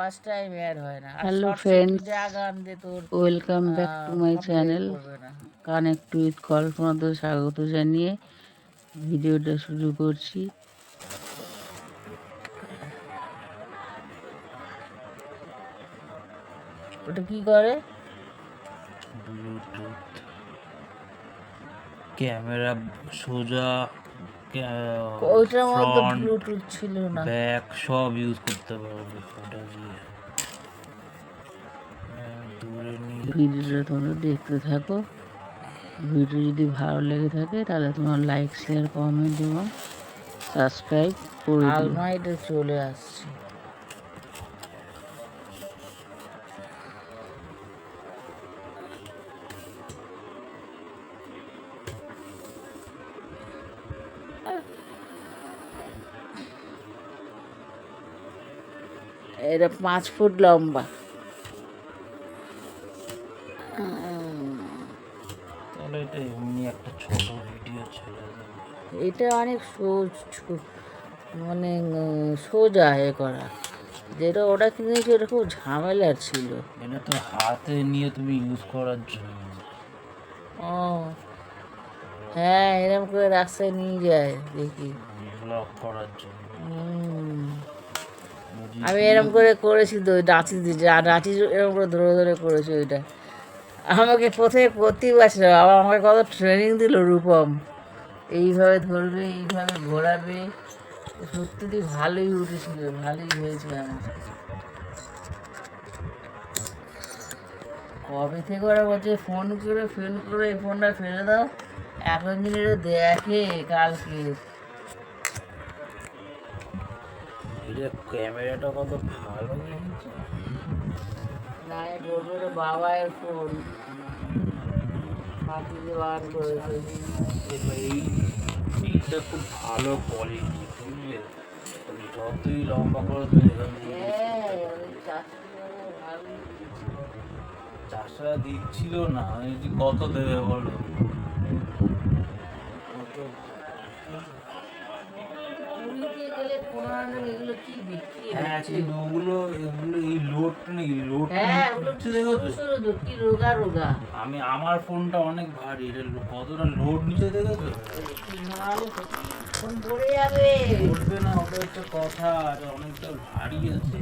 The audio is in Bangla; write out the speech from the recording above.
ফার্স্ট টাইম এর হয় না। Hello friends. যা গান দে তোর। Welcome back to my channel connect with কল্পনাতে স্বাগত জানিয়ে ভিডিওটা শুরু করছি। ওটা কি করে? ব্লুটুথ ক্যামেরা সোজা ওইটার মধ্যে ব্লুটুথ ছিল না। ব্যাক সব ইউজ করতে পারবে ফোনটা দিয়ে। দূরে নিয়ে ভিডিওটা তোমরা দেখতে থাকো। ভিডিও যদি ভালো লেগে থাকে তাহলে তোমার লাইক শেয়ার কমেন্ট এবং সাবস্ক্রাইব করে আলমারিতে চলে আসছে। এটা পাঁচ ফুট লম্বা। এটা অনেক সোজ মানে সোজা এ করা। যেটা ওটা কিনেছি ওটা খুব ঝামেলার ছিল। এটা তো হাতে নিয়ে তুমি ইউজ করার জন্য। ও হ্যাঁ এরকম করে রাস্তায় নিয়ে যায় দেখি। ব্লগ করার জন্য। আমি এরকম করে করেছি তো, ওই ডাঁচি এরকম করে ধরে ধরে করেছি ওইটা। আমাকে প্রথমে করতেই পারছিল আবার আমাকে কত ট্রেনিং দিল রূপম। এইভাবে ধরবে, এইভাবে ঘোরাবে, সত্যি ভালোই উঠেছিল, ভালোই হয়েছিল আমার কবে থেকে ওরা বলছে ফোন করে ফোন করে, এই ফোনটা ফেলে দাও এখন দেখে কালকে। ক্যামেরাটা কত ভালো হয়েছে। না বলব রে বাবার ফোন মাটিতে বার করেছে। এই এইটা খুব ভালো কোয়ালিটি বুঝলে? যতই লম্বা করে হ্যাঁ চাষরা দিচ্ছিল না কত দেবে বলো? হ্যাঁ এগুলো এই লোডটা হ্যাঁ কি রোগা রোগা। আমি আমার ফোনটা অনেক ভারী এটা কতটা লোড নিচে দেখেছ ফোন পড়ে যাবে। না ওটা হচ্ছে কথা আর অনেকটা ভারী আছে।